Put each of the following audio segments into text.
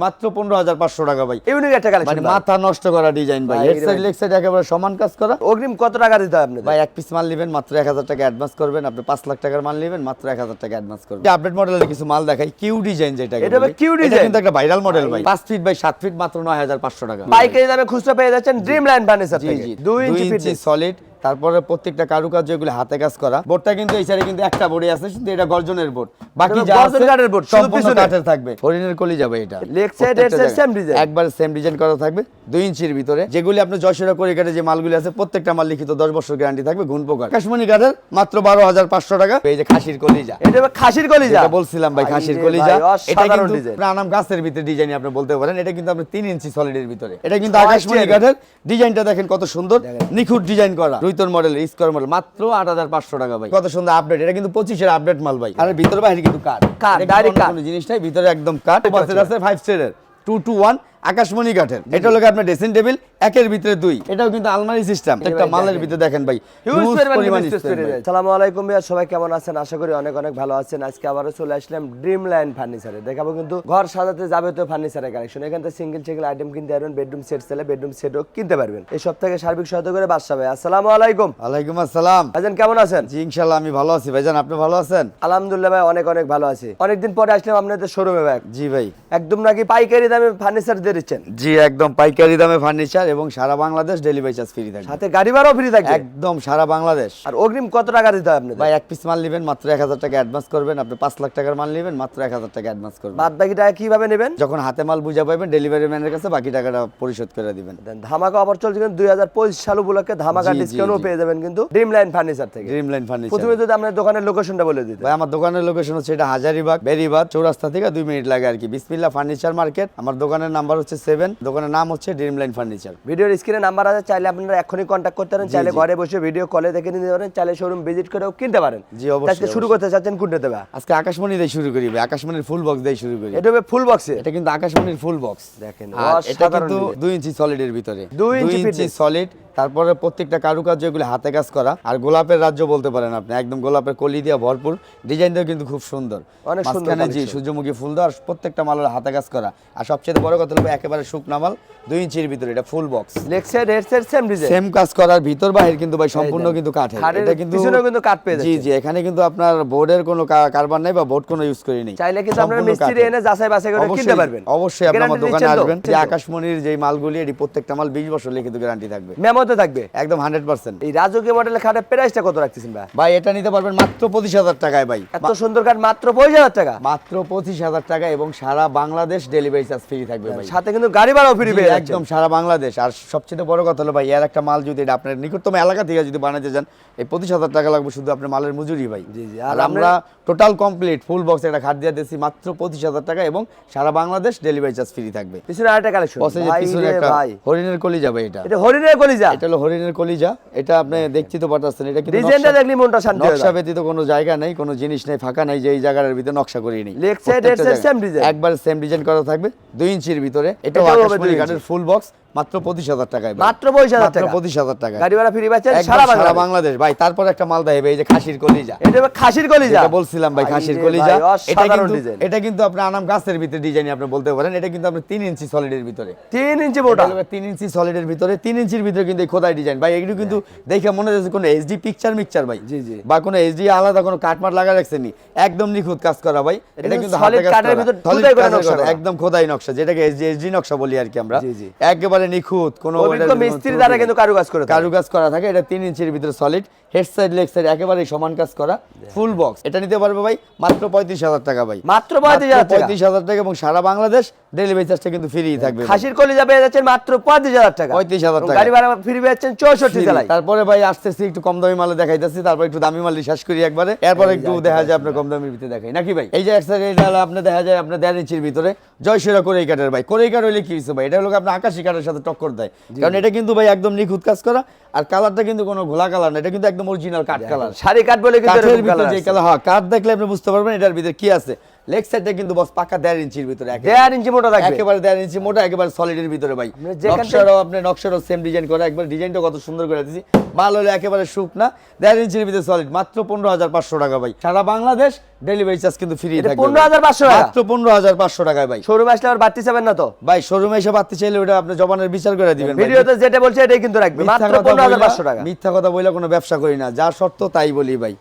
মাত্র পনেরো হাজার পাঁচশো টাকা ভাই। ইউনিক একটা মানে কালেকশন মাথা নষ্ট করা ডিজাইন ভাই। ভাই, হেড সাইড লেগ সাইড একেবারে সমান কাজ করা। অগ্রিম কত টাকা দিতে হবে ভাই এক পিস মাল নেবেন মাত্র এক হাজার টাকা অ্যাডভান্স করবেন। আপনি পাঁচ লাখ টাকার মাল নেবেন মাত্র এক হাজার টাকা অ্যাডভান্স করবেন। আপডেট মডেলের কিছু মাল দেখাই। কিউ ডিজাইন যেটা এটা কিউ ডিজাইন কিন্তু একটা ভাইরাল মডেল ভাই। পাঁচ ফিট বাই সাত ফিট মাত্র নয় হাজার পাঁচশো টাকা। পাইকারি দামে খুচরা পেয়ে যাচ্ছেন ড্রিম লাইন ফার্নিচার জি। জি দুই ইঞ্চি সলিড তারপরে প্রত্যেকটা কারুকার্য এগুলো হাতে কাজ করা। বোর্ডটা কিন্তু এই সাইডে কিন্তু একটা বোর্ডে আছে কিন্তু এটা গর্জনের বোর্ড। বাকি যা আছে কাঠের সম্পূর্ণ পিছনে। কাঠের থাকবে। হরিণের কলি যাবে এটা। side, প্রত্যেকটা head side জায়গায়। একবার সেম ডিজাইন করা থাকবে দুই ইঞ্চির ভিতরে। যেগুলি আপনি জয়সরা করে কাটে যে মালগুলি আছে প্রত্যেকটা মাল লিখিত দশ বছর গ্যারান্টি থাকবে গুণ প্রকার। কাশ্মীরি কাঠের মাত্র বারো হাজার পাঁচশো টাকা। এই যে খাসির কলিজা। এটা খাসির কলিজা। যেটা বলছিলাম ভাই খাসির কলিজা। এটা কিন্তু প্রাণাম গাছের ভিতরে ডিজাইন আপনি বলতে পারেন। এটা কিন্তু আপনি তিন ইঞ্চি সলিডের ভিতরে। এটা কিন্তু আকাশমণি। কাঠের ডিজাইনটা দেখেন কত সুন্দর। নিখুঁত ডিজাইন করা। রুইতর মডেল স্কোয়ার মডেল মাত্র আট হাজার পাঁচশো টাকা ভাই। কত সুন্দর আপডেট এটা কিন্তু পঁচিশের আপডেট মাল ভাই। আর ভিতরে বাইরে কিন্তু কাট কাঠ, ডাইরেক্ট কাট কাঠ। জিনিসটাই ভিতরে একদম কাট বাসের আছে। ফাইভ স্টারের টু টু ওয়ান আকাশমণি কাঠের এটা হলো আপনার ড্রেসিং টেবিল একের ভিতরে দুই। এটাও কিন্তু আলমারি সিস্টেম একটা মালের ভিতরে দেখেন ভাই ভাই। আলাইকুম ভাইয়া সবাই কেমন আছেন? আশা করি অনেক অনেক ভালো আছেন। আজকে আবারও চলে আসলাম ড্রিম লাইন ফার্নিচারে দেখাবো কিন্তু ঘর সাজাতে যাবতীয় ফার্নিচারের কালেকশন এখান থেকে সিঙ্গেল সিঙ্গেল আইটেম কিনতে পারবেন বেডরুম সেট সেলে বেডরুম সেটও কিনতে পারবেন। এই সব থেকে সার্বিক সহায়তা করে বাদশা ভাই। আসসালামু আলাইকুম। আলাইকুম আসসালাম। ভাইজান কেমন আছেন? জি ইনশাল্লাহ আমি ভালো আছি। ভাইজান আপনি ভালো আছেন? আলহামদুলিল্লাহ ভাই অনেক অনেক ভালো আছি। অনেকদিন পরে আসলাম আপনাদের শোরুমে ভাই। জি ভাই। একদম নাকি পাইকারি দামে ফার্নিচার দিচ্ছেন জি একদম পাইকারি দামে ফার্নিচার এবং সারা বাংলাদেশ ডেলিভারি চার্জ ফ্রি থাকবে। সাথে গাড়ি ভাড়াও ফ্রি থাকবে? একদম সারা বাংলাদেশ। আর অগ্রিম কত টাকা দিতে হয় আপনাদের? ভাই এক পিস মাল নেবেন মাত্র এক হাজার টাকা অ্যাডভান্স করবেন। আপনি পাঁচ লাখ টাকার মাল নেবেন মাত্র এক হাজার টাকা অ্যাডভান্স করবেন। বাদ বাকি টাকা কীভাবে নেবেন? যখন হাতে মাল বুঝা পাবেন ডেলিভারি ম্যানের কাছে বাকি টাকাটা পরিশোধ করে দিবেন। দেন ধামাকা অফার চলছে কিন্তু দুই হাজার পঁচিশ সাল উপলক্ষে ধামাকা ডিসকাউন্টও পেয়ে যাবেন কিন্তু ড্রিম লাইন ফার্নিচার থেকে। ড্রিম লাইন ফার্নিচার প্রথমে যদি আপনার দোকানের লোকেশনটা বলে দিতে ভাই আমার দোকানের লোকেশন হচ্ছে এটা হাজারিবাগ বেরিবাগ চৌরাস্তা থেকে দুই মিনিট লাগে আর কি। বিসমিল্লা ফার্নিচার মার্কেট আমার দোকানের নাম্বার হচ্ছে সেভেন দোকানের নাম হচ্ছে ড্রিম লাইন ফার্নিচার ভিডিওর স্ক্রিনে নাম্বার আছে চাইলে আপনারা এখনই কন্ট্যাক্ট করতে পারেন চাইলে ঘরে বসে ভিডিও কলে দেখে নিতে পারেন চাইলে শোরুম ভিজিট করেও কিনতে পারেন। জি, অবশ্যই, আজকে শুরু করতে চাচ্ছেন কোনটা দেবে? আজকে আকাশমণি দিয়ে শুরু করি আকাশমণির ফুল বক্স দিয়ে শুরু করি। এটা হবে ফুল বক্স এটা কিন্তু আকাশমণির ফুল বক্স দেখেন, এটা কিন্তু। দুই ইঞ্চি সলিডের ভিতরে। দুই ইঞ্চি। সলিড তারপরে প্রত্যেকটা কারুকার্য এগুলো হাতে কাজ করা। আর গোলাপের রাজ্য বলতে পারেন আপনি একদম গোলাপের কলি দিয়ে ভরপুর। ডিজাইনটাও কিন্তু খুব সুন্দর। অনেক সুন্দর জি সূর্যমুখী ফুল দেওয়া আর প্রত্যেকটা মালের হাতে কাজ করা। আর সবচেয়ে বড় কথা হলো একেবারে শুকনা মাল দুই ইঞ্চির ভিতরে এটা full box leg side head side same design same কাজ করার ভিতর বাহির কিন্তু ভাই সম্পূর্ণ কিন্তু কাঠের। এটা কিন্তু পিছনেও কিন্তু কাঠ পেয়ে জি জি এখানে কিন্তু আপনার বোর্ডের কোনো কা- কারবার নাই বা বোর্ড কোনো ইউজ করি নেই। চাইলে কিন্তু আপনারা মিস্ত্রি এনে যাচাই বাছাই করে কিনতে পারবেন। অবশ্যই আপনি আমার দোকানে আসবেন। যে আকাশমণির যে মালগুলি এটি প্রত্যেকটা মাল বিশ বছর লিখিত গ্যারান্টি থাকবে। মেমোতে থাকবে একদম হান্ড্রেড পার্সেন্ট এই রাজকীয় মডেলের খাটের প্রাইসটা কত রাখতেছেন ভাই? ভাই এটা নিতে পারবেন মাত্র পঁচিশ হাজার টাকায় ভাই। এত সুন্দর কাঠ মাত্র পঁচিশ হাজার টাকা? মাত্র পঁচিশ হাজার টাকা এবং সারা বাংলাদেশ ডেলিভারি চার্জ ফ্রি থাকবে ভাই। সাথে কিন্তু গাড়ি ভাড়াও ফ্রি পেয়ে একদম সারা বাংলাদেশ। আর সবচেয়ে বড় কথা হলো ভাই এর একটা মাল যদি এটা আপনার নিকটতম এলাকা থেকে যদি বানাতে যান এই পঁচিশ হাজার টাকা লাগবে শুধু আপনার মালের মজুরি ভাই। জি, জি, আর আমরা টোটাল কমপ্লিট ফুল বক্স একটা খাট দিয়ে দিচ্ছি মাত্র পঁচিশ হাজার টাকা এবং সারা বাংলাদেশ ডেলিভারি চার্জ ফ্রি থাকবে। পিছনে আরেকটা কালেকশন ভাই পিছনে একটা ভাই। হরিণের কলি যাবে এটা। এটা হরিণের কলিজা? এটা হলো হরিণের কলিজা। এটা আপনি দেখতে তো পারতাছেন এটা কিন্তু ডিজাইনটা দেখলি মনটা শান্তি হয়ে নকশা ব্যতীত কোনো জায়গা নাই কোনো জিনিস নেই ফাঁকা নাই যে এই জায়গার ভিতরে নকশা করিয়ে নেই Leg সাইড এর সেম ডিজাইন একবার সেম ডিজাইন করা থাকবে দুই ইঞ্চির ভিতরে। এটাও আকাশমণি কাঠের ফুল বক্স মাত্র পঁচিশ হাজার টাকায় মাত্র 25,000 মাত্র টাকা। পঁচিশ হাজার টাকা গাড়ি ভাড়া ফ্রি পাচ্ছেন সারা সারা বাংলাদেশ। ভাই তারপর একটা মাল দেবে এই যে খাসির কলিজা। এটা খাসির কলিজা। বলছিলাম ভাই খাসির কলিজা। এটা কিন্তু ডিজাইন এটা কিন্তু আপনার আনাম গাছের ভিতরে ডিজাইন আপনি বলতে পারেন এটা কিন্তু আপনার তিন ইঞ্চি সলিডের ভিতরে। তিন ইঞ্চি হলো তিন ইঞ্চি সলিডের ভিতরে তিন ইঞ্চির ভিতরে কিন্তু এই খোদাই ডিজাইন ভাই এগুলো কিন্তু দেখে মনে হচ্ছে কোনো এইচডি পিকচার মিকচার ভাই। জি, জি। বা কোনো এইচডি আলাদা কোনো কাটমাট লাগা রাখছেনি একদম নিখুঁত কাজ করা ভাই। এটা কিন্তু কাঠের করা। ভিতর। একদম খোদাই নকশা যেটাকে এইচডি এইচডি নকশা বলি আর কি আমরা। জি, জি। একেবারে নিখুঁত কোনো মিস্ত্রি দ্বারা। কিন্তু কারুকাজ করে কারু কারুকাজ করা থাকে এটা তিন ইঞ্চির ভিতরে solid head side leg side একেবারে সমান কাজ করা ফুল বক্স এটা নিতে পারবে ভাই মাত্র পঁয়ত্রিশ হাজার টাকা ভাই মাত্র 35,000 টাকা। পঁয়ত্রিশ হাজার টাকা এবং সারা বাংলাদেশ ডেলিভারি চার্জটা কিন্তু ফ্রি থাকবে খাসির কলিজা পেয়ে যাচ্ছেন মাত্র পঁয়ত্রিশ হাজার টাকা। 35,000 এবং টাকা। গাড়ি ভাড়া ফ্রি পেয়ে যাচ্ছেন চৌষট্টি জেলায়। তারপরে ভাই আসতেছি একটু কম দামি মালে দেখাইতেছি তারপর একটু দামি মাল করি একবারে। এরপর একটু দেখা যায় আপনার কম দামির ভিতরে দেখাই। নাকি ভাই? এই যে এক এটা হলো আপনার দেখা যায় আপনার দেড় ইঞ্চির ভিতরে। জয়সেরা কোরেই কাঠের ভাই। কোরেই কাঠ হইলে কি হয়েছে ভাই? এটা হলো আপনার আকাশি কাঠের সাথে টক্কর দেয়। কারণ এটা কিন্তু ভাই একদম নিখুঁত কাজ করা। আর কালারটা কিন্তু কোনো ঘোলা কালার না। এটা কিন্তু একদম অরিজিনাল কাঠ কালার। শাড়ি কাঠ বলে কিন্তু যে কালার হ্যাঁ কাঠ দেখলে আপনি বুঝতে পারবেন এটার ভিতরে কি আছে। লেগ সাইডটা কিন্তু বস পাকা দেড় ইঞ্চির ভিতরে দেড় ইঞ্চি মোটা থাকবে। একেবারে দেড় ইঞ্চি মোটা একেবারে সলিডের ভিতরে ভাই। মানে নকশারও আপনি নকশারও সেম ডিজাইন করা একবার ডিজাইনটা কত সুন্দর করে দিয়েছি। মাল হলে একেবারে শুকনা দেড় ইঞ্চির ভিতরে সলিড মাত্র পনেরো হাজার পাঁচশো টাকা ভাই। সারা বাংলাদেশ ডেলিভারি চার্জ কিন্তু ফ্রি এটা থাকবে 15,500 টাকা? মাত্র পনেরো হাজার পাঁচশো টাকায় ভাই। শোরুমে আসলে আবার বাড়তি যাবেন না তো? ভাই শোরুমে এসে পাচ্ছি চাইলে ওটা আপনি জবানের বিচার করে দিবেন ভিডিওতে যেটা বলছে এটাই কিন্তু মাত্র পনেরো হাজার পাঁচশো টাকা। মিথ্যা কথা বইলে কোনো ব্যবসা করি না। যা শর্ত তাই বলি ভাই।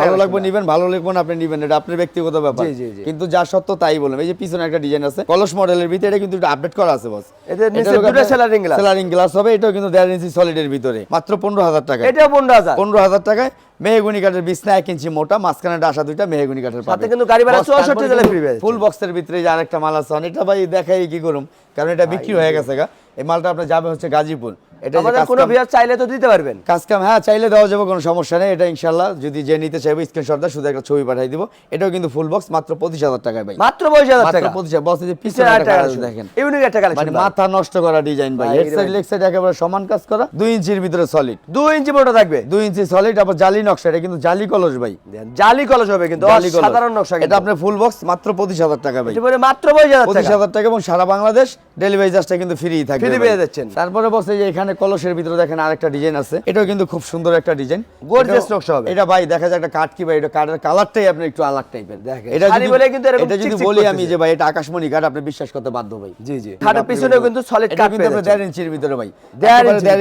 ভালো লাগবে নিবেন ভালো লাগবে না আপনি নিবেন। এটা আপনার ব্যক্তিগত ব্যাপার। জি, জি। কিন্তু যা সত্য তাই বললাম। এই যে পিছনে একটা ডিজাইন আছে কলস মডেলের ভিতরে এটা কিন্তু আপডেট করা আছে বস এদের নিচে দুটো ceiling glass। সেলারিং গ্লাস হবে এটাও কিন্তু দেড় ইঞ্চি সলিডের ভিতরে। মাত্র পনেরো হাজার টাকা এটা পনেরো হাজার। পনেরো হাজার টাকায়। মেহগুনি কাঠের বিছনা এক ইঞ্চি মোটা মাঝখানে ডাসা দুইটা মেহগুনি কাঠের সাথে কিন্তু গাড়ি ভাড়া 64 জেলা ফুল বক্সের ভিতরে যে আরেকটা মাল আছে এটা ভাই দেখাই কি করুম? কারণ এটা বিক্রি হয়ে গেছে গা। এই মালটা আপনার যাবে হচ্ছে গাজীপুর। এটা যে আমাদের কাজ কোনো কাম- চাইলে তো দিতে পারবেন। কাজ হ্যাঁ চাইলে দেওয়া যাবে কোনো সমস্যা নেই। এটা ইনশাল্লাহ যদি যে নিতে চাইবে স্ক্রিনশট শুধু একটা ছবি পাঠিয়ে দিব। এটাও কিন্তু ফুল বক্স মাত্র পঁচিশ হাজার টাকায় ভাই। মাত্র পঁচিশ হাজার মাত্র টাকা। পঁচিশ হাজার। বস এই যে পিছনে পিছনে একটা কালেকশন দেখেন। ইউনিক একটা মানে মাথা নষ্ট করা ডিজাইন ভাই। ভাই, হেড সাইড লেগ সাইড একেবারে সমান কাজ করা। দুই ইঞ্চির ভিতরে সলিড দুই ইঞ্চি মোটা থাকবে। দুই ইঞ্চি সলিড আবার জালি নকশা। এটা কিন্তু জালি কলস ভাই। জালি কলস হবে কিন্তু সাধারণ নকশা এটা আপনার ফুল বক্স মাত্র টাকা ভাই। মাত্র এবং সারা বাংলাদেশ ডেলিভারি চার্জটা কিন্তু ফ্রি থাকবে Free পেয়ে যাচ্ছেন। তারপরে বসে যে এখানে কলসের ভিতরে দেখেন আরেকটা ডিজাইন আছে। এটাও কিন্তু খুব সুন্দর একটা ডিজাইন। Gorgeous নকশা হবে। এটা ভাই দেখা যায় একটা কাঠ কি ভাই এটা কাঠের কালারটাই আপনি একটু আলাগ টাইপের। দেখেন, এটা যদি বলে কিন্তু এরকম এটা যদি বলি আমি যে ভাই এটা আকাশমণি কাঠ আপনি বিশ্বাস করতে বাধ্য ভাই। জি জি। খাটের পিছনেও কিন্তু সলিড কাট কিন্তু আপনার দেড় ইঞ্চির ভিতরে ভাই।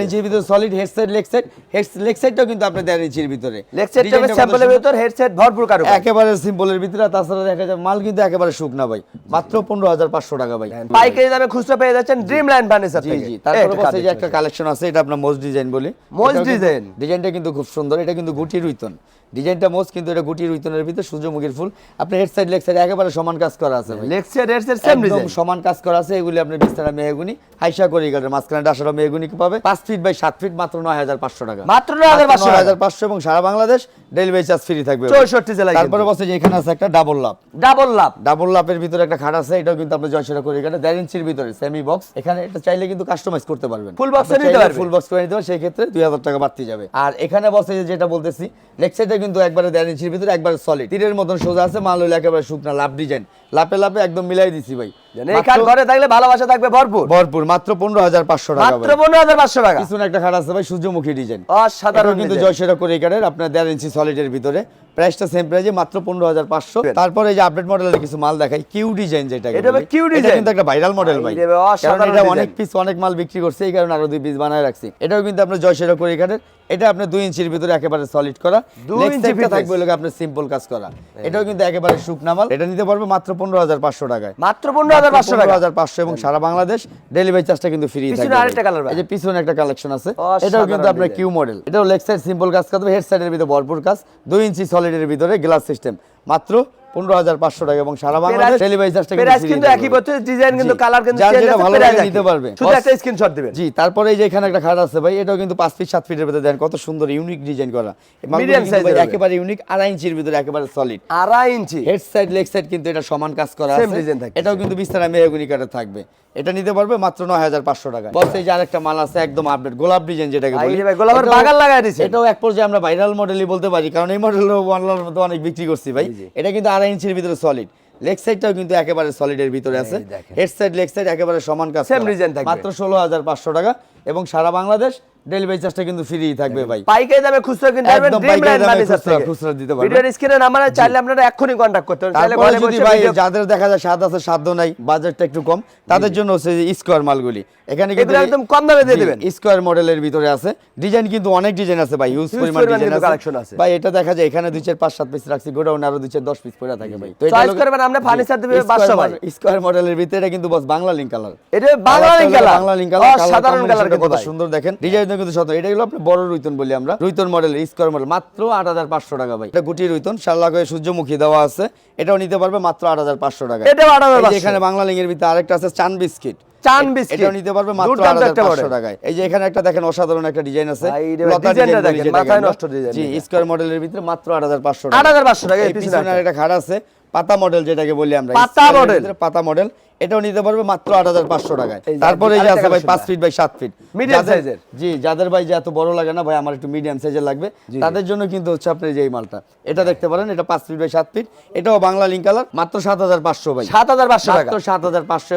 ইঞ্চির ভিতরে। Solid head side leg head leg সাইডটাও কিন্তু আপনার দেড় ইঞ্চির ভিতরে। টা স্যাম্পলের ভিতর হেডসেট ভরপুর কারু একেবারে সিম্পলের ভিতরে তাছাড়া দেখা যায় মাল কিন্তু একেবারে শুকনা ভাই। মাত্র পনেরো হাজার পাঁচশো টাকা ভাই। পাইকারি দামে খুচরা পেয়ে যাচ্ছেন ড্রিম লাইন ফার্নিচার জি জি তারপরে পাশে যে একটা একটা কালেকশন আছে এটা আপনার মোজ ডিজাইন বলি। মোজ ডিজাইন। ডিজাইনটা কিন্তু খুব সুন্দর এটা কিন্তু গুটি রুইতন ডিজাইনটা মোজ কিন্তু এটা গুটি রুইতনের ভিতরে সূর্যমুখীর ফুল। আপনার হেড সাইড লেগ সাইড একেবারে সমান কাজ করা আছে ভাই। লেকচার হেডসেট সেম একদম ডিজাইন সমান কাজ করা আছে এগুলি আপনার বিস্তারা মেহগুনি হাইসা করে গেলেন মাঝখানে ডাসারা মেহগুনি পাবে। পাঁচ ফিট বাই সাত ফিট মাত্র নয় হাজার পাঁচশো টাকা। মাত্র 9,500 টাকা। হাজার পাঁচশো এবং সারা বাংলাদেশ ডেলিভারি চার্জ ফ্রি থাকবে 64 জেলায় তারপরে বসে যে এখানে আছে একটা double love double love double লাপের ভিতরে একটা খাট আছে এটাও কিন্তু আপনি জয়সেরা করে এখানে দেড় ইঞ্চির ভিতরে সেমি বক্স এখানে এটা চাইলে কিন্তু কাস্টমাইজ করতে পারবেন। ফুল এ নিতে পারবেন। ফুল বক্স করে নিতে পারবেন সেই ক্ষেত্রে দুই হাজার টাকা বাড়তি যাবে। আর এখানে বসে যে যেটা বলতেছি লেগ সাইডে কিন্তু একবারে দেড় ইঞ্চির ভিতরে একবারে সলিড তীরের মতন সোজা আছে মাল হইলে একেবারে শুকনা লাভ ডিজাইন লাপে লাপে একদম মিলাই দিছি ভাই। ঘরে থাকলে ভালোবাসা থাকবে ভরপুর। ভরপুর মাত্র পনেরো হাজার পাঁচশো টাকা মাত্র পনেরো হাজার পাঁচশো টাকা। পিছনে একটা খাট আছে ভাই সূর্যমুখী ডিজাইন অসাধারণ কিন্তু জয়সেরা করে কাঠের আপনার দেড় ইঞ্চি সলিডের ভিতরে। প্রাইসটা সেম প্রাইজে মাত্র পনেরো হাজার পাঁচশো। তারপরে এই যে আপডেট মডেলের কিছু মাল দেখাই কিউ ডিজাইন যেটা এটা Q কিন্তু একটা ভাইরাল মডেল ভাই। ভাই কারণ এটা অনেক পিস অনেক মাল বিক্রি করছে এই কারণে আরও দুই পিস বানায় রাখছি। এটাও কিন্তু আপনার জয়সেরা করে এটা আপনার দুই ইঞ্চির ভিতরে একেবারে সলিড করা। থাকবে হলো আপনার সিম্পল কাজ করা। এটাও কিন্তু একেবারে শুকনা মাল এটা নিতে পারবে মাত্র পনেরো হাজার পাঁচশো টাকায়। মাত্র পনেরো হাজার পাঁচশো টাকা। হাজার পাঁচশো এবং সারা বাংলাদেশ ডেলিভারি চার্জটা কিন্তু ফ্রি থাকবে। আরেকটা এই যে পিছনে একটা কালেকশন আছে। এটাও কিন্তু আপনার কিউ মডেল এটাও লেগ সাইড সিম্পল কাজ করতে হেড সাইডের ভিতরে ভরপুর কাজ। দুই ইঞ্চি সলিডের ভিতরে গ্লাস সিস্টেম মাত্র পনেরো হাজার পাঁচশো টাকা এবং সারা বাংলাদেশ ডেলিভারি চার্জটা কিন্তু একই বছর ডিজাইন কিন্তু কালার কিন্তু যার যেটা ভালো লাগে নিতে পারবে। শুধু একটা স্ক্রিনশট দিবেন। জি তারপরে এই যে এখানে একটা খাট আছে ভাই এটাও কিন্তু পাঁচ ফিট সাত ফিটের ভিতরে দেন কত সুন্দর ইউনিক ডিজাইন করা। একেবারে ইউনিক আড়াই ইঞ্চির ভিতরে একেবারে সলিড আড়াই inch head side leg side কিন্তু এটা সমান কাজ করা আছে। এটাও কিন্তু বিস্তারা মেহগুনি কাটা থাকবে। এটা নিতে পারবে মাত্র নয় হাজার পাঁচশো টাকা। বস এই যে আরেকটা মাল আছে একদম আপডেট গোলাপ ডিজাইন যেটাকে বলি। গোলাপের বাগান লাগাই দিচ্ছে এটাও এক পর্যায়ে আমরা ভাইরাল মডেলই বলতে পারি কারণ এই মডেলও অনলাইনের মধ্যে অনেক বিক্রি করছি ভাই। এটা কিন্তু আড়াই ইঞ্চির ভিতরে সলিড লেগ সাইডটাও কিন্তু একেবারে সলিড এর ভিতরে আছে। হেড সাইড লেগ সাইড একেবারে সমান কাজ সেম ডিজাইন। মাত্র ষোলো হাজার পাঁচশো টাকা। এবং সারা বাংলাদেশ ডেলিভারি চার্জটা কিন্তু ফ্রি থাকবে ভাই। পাইকারি দামে খুচরা কিনতে পারবেন একদম ড্রিম পাইকারি দামে খুচরা- খুচরা দিতে পারবেন। ভিডিওর স্ক্রিনে নাম্বার চাইলে আপনারা এক্ষুনি কন্টাক্ট করতে পারেন। চাইলে ঘরে বসে ভাই যাদের দেখা যায় স্বাদ আছে সাধ্য নাই বাজেটটা একটু কম তাদের জন্য হচ্ছে যে স্কোয়ার মালগুলি। এখানে এগুলো একদম কম দামে দিয়ে দিবেন। স্কোয়ার মডেলের ভিতরে আছে। ডিজাইন কিন্তু অনেক ডিজাইন আছে ভাই হিউজ পরিমাণ ডিজাইন আছে। ভাই এটা দেখা যায় এখানে দুই চার পাঁচ সাত পিস রাখছি গোডাউন আরও দুই চার দশ পিস পড়ে থাকে ভাই। Choice করবেন, আমরা furniture দিবে বাদশা ভাই। স্কোয়ার মডেলের ভিতরে এটা কিন্তু বস বাংলা লিঙ্ক কালার এটা Bangla link colour Bangla link colour সাধারণ কালার কত সুন্দর দেখেন। ডিজাইন কিন্তু সুন্দর এটা হলো আপনার বড় রুইতন বলি আমরা। রুইতন মডেল স্কোয়ার মডেল মাত্র আট হাজার পাঁচশো টাকা ভাই। এটা গুটি রুইতন শাল্লা করে সূর্যমুখী দেওয়া আছে। এটাও নিতে পারবে মাত্র আট হাজার পাঁচশো টাকা এটাও 8,500 এই এখানে বাংলা লিঙ্কের ভিতরে আরেকটা আছে চান বিস্কিট। চান বিস্কিট। নিতে পারবে মাত্র। টাকায়। এই যে এখানে একটা দেখেন অসাধারণ একটা ডিজাইন আছে। ভাই, রে ভাই, লতা design টা ডিজাইন বলি দেখেন, মাথায় নষ্ট design জি এটা। স্কোয়ার মডেলের ভিতরে মাত্র আট হাজার পাঁচশো টাকা 8,500 টাকা, এই এই পিছনে পিছনে একটা। একটা খাট আছে। পাতা মডেল যেটাকে বলি আমরা পাতা মডেল পাতা মডেল এটাও নিতে পারবে মাত্র আট হাজার পাঁচশো টাকায়। তারপরে এই যে আছে ভাই পাঁচ ফিট বাই সাত ফিট মিডিয়াম সাইজের জি যাদের ভাই যে এত বড় লাগে না ভাই আমার একটু মিডিয়াম সাইজের লাগবে। তাদের জন্য কিন্তু হচ্ছে আপনি যে এই মালটা এটা দেখতে পারেন এটা পাঁচ ফিট বাই সাত ফিট এটাও বাংলা লিঙ্ক কালার মাত্র সাত হাজার পাঁচশো ভাই। সাত হাজার পাঁচশো সাত হাজার পাঁচশো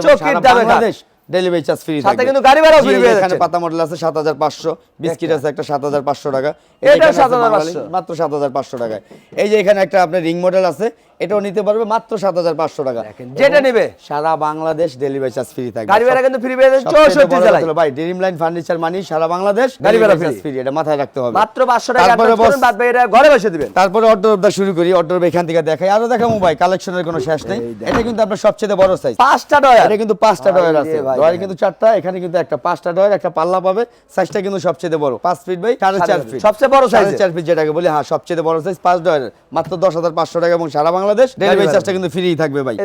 বাংলাদেশ ডেলিভারি চার্জ ফ্রি সাথে কিন্তু গাড়ি free পেয়ে এখানে পাতা মডেল আছে সাত হাজার পাঁচশো বিস্কিট আছে একটা সাত হাজার পাঁচশো টাকা। এটাও এখানে আছে 7,500 মাত্র সাত হাজার পাঁচশো টাকায়। এই যে এখানে একটা আপনার রিং মডেল আছে এটাও নিতে পারবে মাত্র সাত হাজার পাঁচশো টাকা। যেটা নেবে। সারা বাংলাদেশ ডেলিভারি চার্জ ফ্রি থাকবে। গাড়ি ভাড়া কিন্তু ফ্রি পেয়ে চৌষট্টি বড় জেলায়। ভাই ড্রিম লাইন ফার্নিচার মানি সারা বাংলাদেশ গাড়ি ভাড়া ফ্রি এটা মাথায় রাখতে হবে। মাত্র পাঁচশো টাকা তারপরে করুন, বাদ বাকি এটা ঘরে বসে দিবেন। তারপরে অর্ডার শুরু করি অর্ডার এখান থেকে দেখাই। আরও দেখাবো ভাই কালেকশনের কোনো শেষ নেই। এটা কিন্তু আপনার সবচেয়ে বড় সাইজ পাঁচটা ডয়ার এটা কিন্তু পাঁচটা ভাই ডয়ার আছে। ভাই ডয়ার কিন্তু চারটা এখানে কিন্তু একটা পাঁচটা ডয়ার একটা পাল্লা পাবে। সাইজটা কিন্তু সবচেয়ে বড়। পাঁচ ফিট বাই সাড়ে চার ফিট। সবচেয়ে বড় সাইজ চার ফিট যেটাকে বলি হ্যাঁ সবচেয়ে বড় সাইজ পাঁচ ডয়ারের মাত্র দশ হাজার পাঁচশো টাকা এবং সারা বাংলাদেশ। ডেলিভারি চার্জটা কিন্তু ফ্রি থাকবে ভাই।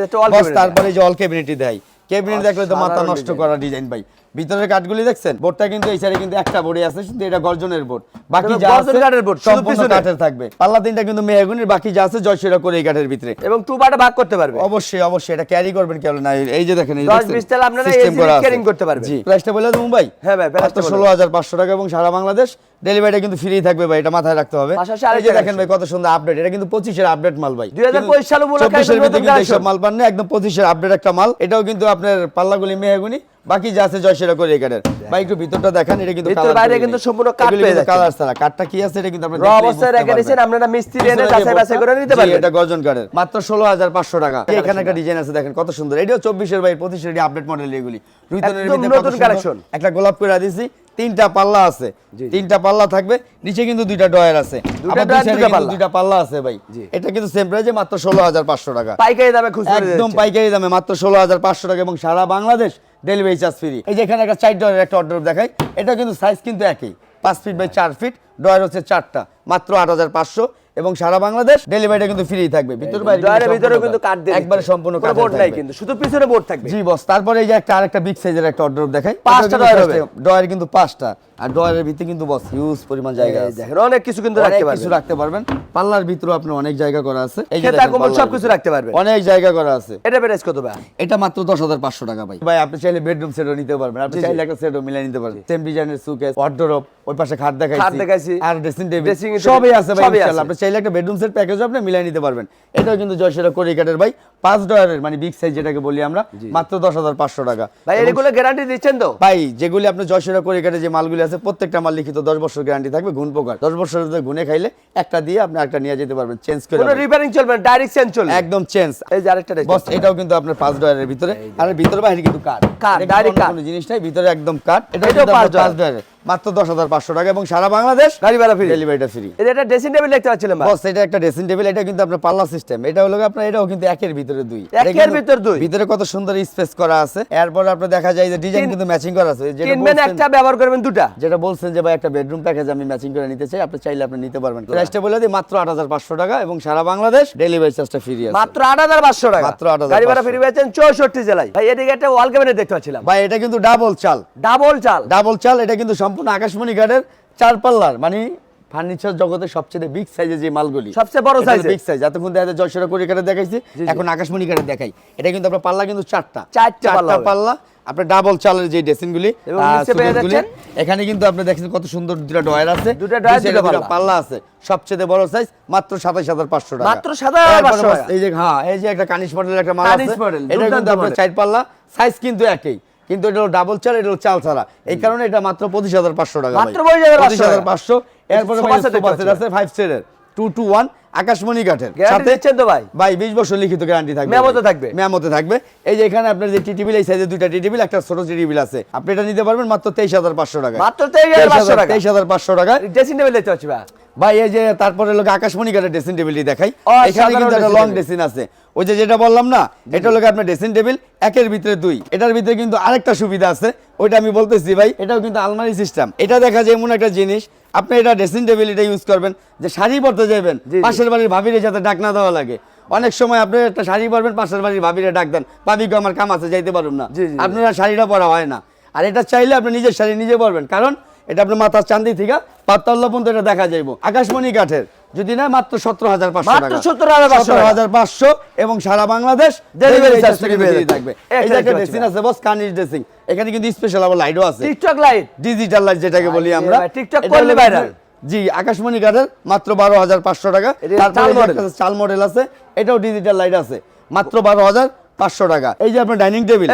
তারপরে যে অল ক্যাবিনেটই দেয়। ক্যাবিনেট দেখলে তো মাথা নষ্ট করা ডিজাইন ভাই। ভিতরের কাঠগুলি দেখছেন? বোর্ডটা কিন্তু এই সাইডে কিন্তু একটা বোর্ডে আছে শুধু এটা গর্জনের বোর্ড। বাকি যা আছে কাঠের শুধু সম্পূর্ণ কাঠের থাকবে। পাল্লা তিনটা কিন্তু মেহগুনির বাকি যা আছে জয়সিরা করে এই কাঠের ভিতরে। এবং টু পার্টে ভাগ করতে পারবে। অবশ্যই অবশ্যই এটা ক্যারি করবেন কেন না। এই যে দেখেন এই দশ, দেখছেন? বিশ তালা আপনারা আছে। carrying করতে পারবেন। জি প্রাইসটা বলে দেবো ভাই হ্যাঁ ভাই, price টা মাত্র বলে ষোলো হাজার পাঁচশো টাকা এবং সারা বাংলাদেশ। ডেলিভারিটা কিন্তু ফ্রি থাকবে ভাই এটা মাথায় রাখতে হবে। এই যে দেখেন ভাই কত সুন্দর আপডেট এটা কিন্তু পঁচিশের আপডেট মাল ভাই। 2025 সাল উপলক্ষে ভিতরে নতুন কিন্তু মাল পান না একদম পঁচিশের আপডেট একটা মাল। এটাও কিন্তু আপনার পাল্লাগুলি মেহগুনি বাকি যা আছে জয়সেরা করে এই কাঠের ভাই একটু ভিতরটা দেখেন এটা কিন্তু ভিতর বাইরে কিন্তু সম্পূর্ণ এগুলি পেয়ে যাচ্ছেন। colour ছাড়া। কাঠটা কি আছে এটা কিন্তু আপনারা র অবস্থায় রেখে দিয়েছেন। আপনারা মিস্ত্রি এনে যাচাই বাছাই করে নিতে পারবেন। এটা গর্জন কাঠের মাত্র ষোলো হাজার পাঁচশো টাকা। এখানে একটা ডিজাইন আছে দেখেন কত সুন্দর। এটাও চব্বিশের বাই পঁচিশের আপডেট মডেল এগুলি। রুইতনের ভিতরে নতুন collection। একটা গোলাপ করে দিছি তিনটা পাল্লা আছে। তিনটা পাল্লা থাকবে নিচে কিন্তু দুইটা ডয়ার আছে। দুইটা পাল্লা। আছে ভাই। এটা কিন্তু সেম প্রাইসে মাত্র ষোলো হাজার পাঁচশো টাকা। পাইকারি দামে দিয়ে একদম পাইকারি দামে মাত্র ষোলো হাজার পাঁচশো টাকা এবং সারা বাংলাদেশ ডেলিভারি চার্জ ফ্রি এই যে এখানে একটা চার ডলারের একটা অর্ডার দেখাই। এটা কিন্তু সাইজ কিন্তু একই। পাঁচ ফিট বাই চার ফিট ডয়ার হচ্ছে চারটা মাত্র আট হাজার পাঁচশো। এবং সারা বাংলাদেশ ডেলিভারিটা কিন্তু ফ্রি থাকবে। ভিতর বাইরে ডয়ারের ভিতরে কিন্তু কাট দিয়ে একবারে সম্পূর্ণ কাট বোর্ড নাই কিন্তু শুধু পিছনে বোর্ড থাকবে। জি বস তারপরে এই যে একটা আরেকটা বিগ সাইজের একটা অর্ডার দেখাই। পাঁচটা ডয়ার হবে। ডয়ার কিন্তু পাঁচটা। আর ডয়ারের ভিতরে কিন্তু বস হিউজ পরিমাণ জায়গা আছে। দেখেন অনেক কিছু কিন্তু রাখতে কিছু রাখতে পারবেন। পাল্লার ভিতরে আপনি অনেক জায়গা করা আছে। এই যে কম্বল সবকিছু ভিতরে। রাখতে পারবেন। অনেক জায়গা করা আছে। এটা প্রাইস কত ভাই? এটা মাত্র দশ হাজার পাঁচশো টাকা ভাই। ভাই আপনি চাইলে বেডরুম সেটও নিতে পারবেন। আপনি। চাইলে একটা সেটও মিলিয়ে নিতে পারবেন। সেম ডিজাইনের সুকেস ওয়ার্ডরোব ওই পাশে খাট দেখাইছি। খাট দেখাইছি। আর ড্রেসিং টেবিল সবই আছে ভাই ইনশাআল্লাহ। আপনি চাইলে একটা বেডরুম সেট প্যাকেজও আপনি মিলিয়ে নিতে পারবেন। এটাও কিন্তু জয়সেরা করি কাঠের ভাই পাঁচ ডয়ারের মানে বিগ সাইজ যেটাকে বলি আমরা মাত্র দশ হাজার পাঁচশো টাকা। ভাই এগুলো গ্যারান্টি দিচ্ছেন তো? ভাই যেগুলি আপনি জয়সেরা করে কাটে যে মালগুলি আছে প্রত্যেকটা মাল লিখিত দশ বছর গ্যারান্টি থাকবে গুণ পোকার দশ বছর ঘুনে খাইলে একটা দিয়ে আপনি একটা নিয়ে যেতে পারবেন চেঞ্জ করে কোনো রিপেয়ারিং চলবে না ডাইরেক্ট চেঞ্জ চলবে। একদম চেঞ্জ এই যে আরেকটা বস এটাও কিন্তু আপনার পাঁচ ডয়ারের ভিতরে। আর ভিতরে বাইরে কিন্তু কাট কাঠ, ডাইরেক্ট কাঠ। কোনো জিনিস নাই ভিতরে একদম কাঠ এটা পাঁচ ডলারের মাত্র দশ হাজার পাঁচশো টাকা এবং সারা বাংলাদেশ গাড়ি ভাড়া ফ্রি ডেলিভারিটা ফ্রি এই ড্রেসিং টেবিল দেখতে পাচ্ছিলাম বস এটা একটা ড্রেসিং টেবিল এটা কিন্তু আপনার পাল্লা সিস্টেম এটা হলো আপনার এটাও কিন্তু একের ভিতরে দুই। একের কিন্তু দুই? ভিতরে কত সুন্দর স্পেস করা আছে। এরপর আপনার দেখা যায় যে ডিজাইন কিন্তু ম্যাচিং করা আছে। যেটা কিনবেন একটা ব্যবহার করবেন দুটা। যেটা বলছেন যে ভাই একটা বেডরুম প্যাকেজ আমি ম্যাচিং করে নিতে চাই আপনি চাইলে আপনি নিতে পারবেন। প্রাইসটা বলে দিই মাত্র আট হাজার পাঁচশো টাকা এবং সারা বাংলাদেশ ডেলিভারি চার্জটা ফ্রি আছে। মাত্র আট হাজার পাঁচশো টাকা। মাত্র 8,500 গাড়ি ভাড়া ফ্রি পেয়েছেন চৌষট্টি জেলায়। ভাই এদিকে একটা ওয়াল ক্যাবিনেট দেখতে পাচ্ছিলাম। ভাই এটা কিন্তু ডাবল চাল। ডাবল চাল। ডাবল চাল এটা কিন্তু সম্পূর্ণ আকাশমণি কাঠের চার পাল্লার মানে ফার্নিচার জগতের সবচেয়ে বিগ সাইজের যে মালগুলি। সবচেয়ে বড় size-এর। বিগ সাইজ এতক্ষণ দেখা যায় জয়সরা করি কাঠে দেখাইছি এখন আকাশমণি কাঠে দেখাই। এটা কিন্তু আপনার পাল্লা কিন্তু চারটা। চারটা পাল্লা পাল্লা। আপনার ডাবল চালের যে ড্রেসিং গুলি? এখানে কিন্তু আপনি দেখেন কত সুন্দর দুটা ডয়ার আছে। দুটা ডয়ার, দুটা পাল্লা। আছে। সবচেয়ে বড় সাইজ মাত্র সাতাইশ হাজার পাঁচশো টাকা। মাত্র 27,500 এরপরে টাকা। বস, এই যে হ্যাঁ এই যে একটা কানিশ মডেলের একটা মাল কানিশ আছে। এটা কিন্তু আপনার চার পাল্লা সাইজ কিন্তু একই। কিন্তু এটা হলো ডাবল চাল এটা হলো চাল ছাড়া। এই কারণে এটা মাত্র পঁচিশ হাজার পাঁচশো টাকা মাত্র 25,500 পঁচিশ হাজার পাঁচশো। এরপরে। আছে ফাইভ সেটের টু টু ওয়ান আকাশমণি কাঠের। দিচ্ছেন তো ভাই? ভাই বিশ বছর লিখিত গ্যারান্টি থাকবে। মেয়ামতে। থাকবে? মেয়ামতে থাকবে। এই যে এখানে আপনার যে টি টেবিল এই সাইজে দুইটা টি টেবিল একটা ছোট টি টেবিল আছে। আপনি এটা নিতে পারবেন মাত্র তেইশ হাজার পাঁচশো টাকা মাত্র 23,500 টাকা। তেইশ হাজার পাঁচশো টাকা ড্রেসিং টেবিল দেখতে পাচ্ছি ভাই। ভাই এই যে তারপরে লোক আকাশমণি কাঠের ড্রেসিং টেবিলটি দেখাই। এখানে কিন্তু একটা লং ড্রেসিং আছে। ওই যে যেটা বললাম না এটা হলো আপনার ড্রেসিং টেবিল একের ভিতরে দুই। এটার ভিতরে কিন্তু আরেকটা সুবিধা আছে ওইটা আমি বলতেছি ভাই এটাও কিন্তু আলমারি সিস্টেম এটা দেখা যায় এমন একটা জিনিস আপনি এটা ড্রেসিং টেবিল এটা ইউজ করবেন যে শাড়ি পরতে যাবেন। পাশের বাড়ির ভাবিরে যাতে ডাক না দেওয়া লাগে। অনেক সময় আপনি একটা শাড়ি পরবেন পাশের বাড়ির ভাবিরে ডাক দেন ভাবিকে আমার কাম আছে যাইতে পারুন না। আপনারা শাড়িটা পরা হয় না। আর এটা চাইলে আপনি নিজের শাড়ি নিজে পরবেন কারণ এটা আপনার মাথার চান্দি থেকে পাত্তাল্লা পর্যন্ত এটা দেখা যাইব। আকাশমণি কাঠের। যদি না মাত্র সতেরো হাজার পাঁচশো মাত্র টাকা। 17,500 সতেরো হাজার পাঁচশো এবং সারা বাংলাদেশ ডেলিভারি চার্জ থাকবে। এই যে একটা ড্রেসিং আছে বস কানির ড্রেসিং এখানে কিন্তু স্পেশাল আবার লাইটও আছে। টিকটক লাইট ডিজিটাল লাইট যেটাকে বলি আমরা। টিকটক করলে হলো জি আকাশমণি কাঠের মাত্র বারো হাজার পাঁচশো টাকা। চাল মডেল আছে। এটাও ডিজিটাল লাইট আছে। মাত্র বারো হাজার পাঁচশো টাকা। এই যে আপনার ডাইনিং টেবিল।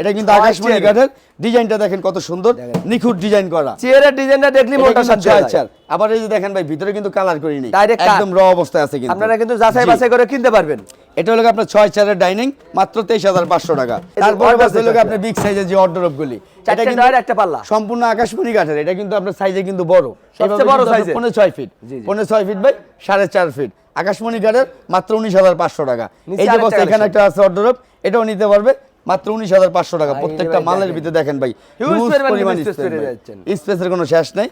এটা কিন্তু আকাশমণি চেয়ারের। কাঠের ডিজাইনটা দেখেন কত সুন্দর নিখুঁত ডিজাইন করা। চেয়ারের ডিজাইনটা দেখলি এটা হয় চার। আবার এই যে দেখেন ভাই ভিতরে কিন্তু কালার করিনি Direct cut। একদম র অবস্থায় আছে কিন্তু। আপনারা কিন্তু যাচাই বাছাই করে কিনতে পারবেন। এটা হলো আপনার ছয় চারের ডাইনিং মাত্র তেইশ হাজার পাঁচশো টাকা। তারপরে হলো আপনার বিগ সাইজের যে অর্ডার গুলি চারটে কিন্তু একটা পাল্লা। সম্পূর্ণ আকাশমণি কাঠের এটা কিন্তু আপনার সাইজে কিন্তু বড়। সবচেয়ে বড় সাইজ। পনেরো ছয় ফিট। পনেরো ছয় ফিট বাই সাড়ে চার ফিট আকাশমণি কাঠের মাত্র উনিশ হাজার পাঁচশো টাকা। এই যে আরেকটা বস এখানে একটা আছে অর্ডার এটাও নিতে পারবে মাত্র উনিশ হাজার পাঁচশো টাকা। প্রত্যেকটা মালের ভিতরে দেখেন ভাই। স্পেসের কোনো শেষ নেই।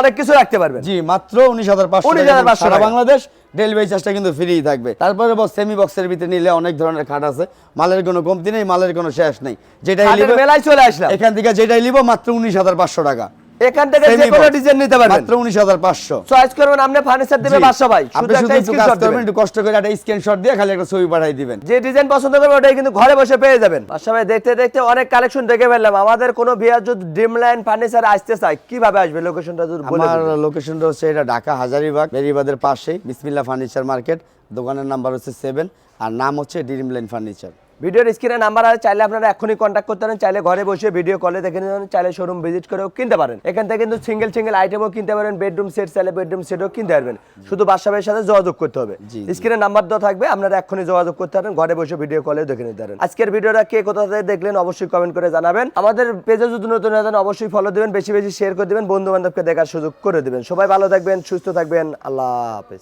অনেক কিছু রাখতে পারবেন। জি মাত্র উনিশ হাজার পাঁচশো 19,500 সারা টাকা। বাংলাদেশ ডেলিভারি চার্জটা কিন্তু ফ্রি থাকবে। তারপরে বস সেমি বক্সের ভিতরে নিলে অনেক ধরনের খাট আছে। মালের কোনো কমতি নেই মালের কোনো শেষ নেই। যেটাই মেলায় চলে আসলাম। এখান থেকে যেটাই নিব মাত্র উনিশ হাজার পাঁচশো টাকা। এখান থেকে যে কোনো। ডিজাইন নিতে পারবেন। মাত্র উনিশ হাজার পাঁচশো। চয়েস করবেন আপনি ফার্নিচার দিবে ভাই। আপনি শুধু একটু কাজ স্ক্রিনশট করবেন দিবেন। একটু কষ্ট করে একটা স্ক্রিনশট দিয়ে খালি একটা ছবি পাঠাই দিবেন। যে ডিজাইন পছন্দ করবে ওটাই কিন্তু ঘরে বসে পেয়ে যাবেন। বাসা ভাই দেখতে দেখতে অনেক কালেকশন দেখে ফেললাম। আমাদের কোনো বিয়ার যদি ড্রিম লাইন ফার্নিচার আসতে চায় কীভাবে আসবে? লোকেশনটা যদি বলে আমার। লোকেশনটা হচ্ছে এটা ঢাকা হাজারিবাগ বেরিবাদের পাশেই বিসমিল্লা ফার্নিচার মার্কেট দোকানের নাম্বার হচ্ছে সেভেন আর নাম হচ্ছে ড্রিম লাইন ফার্নিচার ভিডিওর স্ক্রিনে নাম্বার আছে চাইলে আপনারা এখনই কন্ট্যাক্ট করতে পারেন চাইলে ঘরে বসে ভিডিও কলে দেখে নিতে পারেন চাইলে শোরুম ভিজিট করেও কিনতে পারেন। এখান থেকে কিন্তু সিঙ্গেল সিঙ্গেল আইটেমও কিনতে পারেন বেডরুম সেট চাইলে বেডরুম সেটও কিনতে পারবেন। শুধু বাসাবের সাথে যোগাযোগ করতে হবে। স্ক্রিনে নাম্বার দেওয়া থাকবে আপনারা এখনই যোগাযোগ করতে পারেন ঘরে বসে ভিডিও কলে দেখে নিতে পারেন। আজকের ভিডিওটা কে কোথা থেকে দেখলেন অবশ্যই কমেন্ট করে জানাবেন। আমাদের পেজে যদি নতুন হয়ে যান অবশ্যই ফলো দিবেন বেশি বেশি শেয়ার করে দিবেন বন্ধু বান্ধবকে দেখার সুযোগ করে দিবেন। সবাই ভালো থাকবেন সুস্থ থাকবেন আল্লাহ হাফেজ।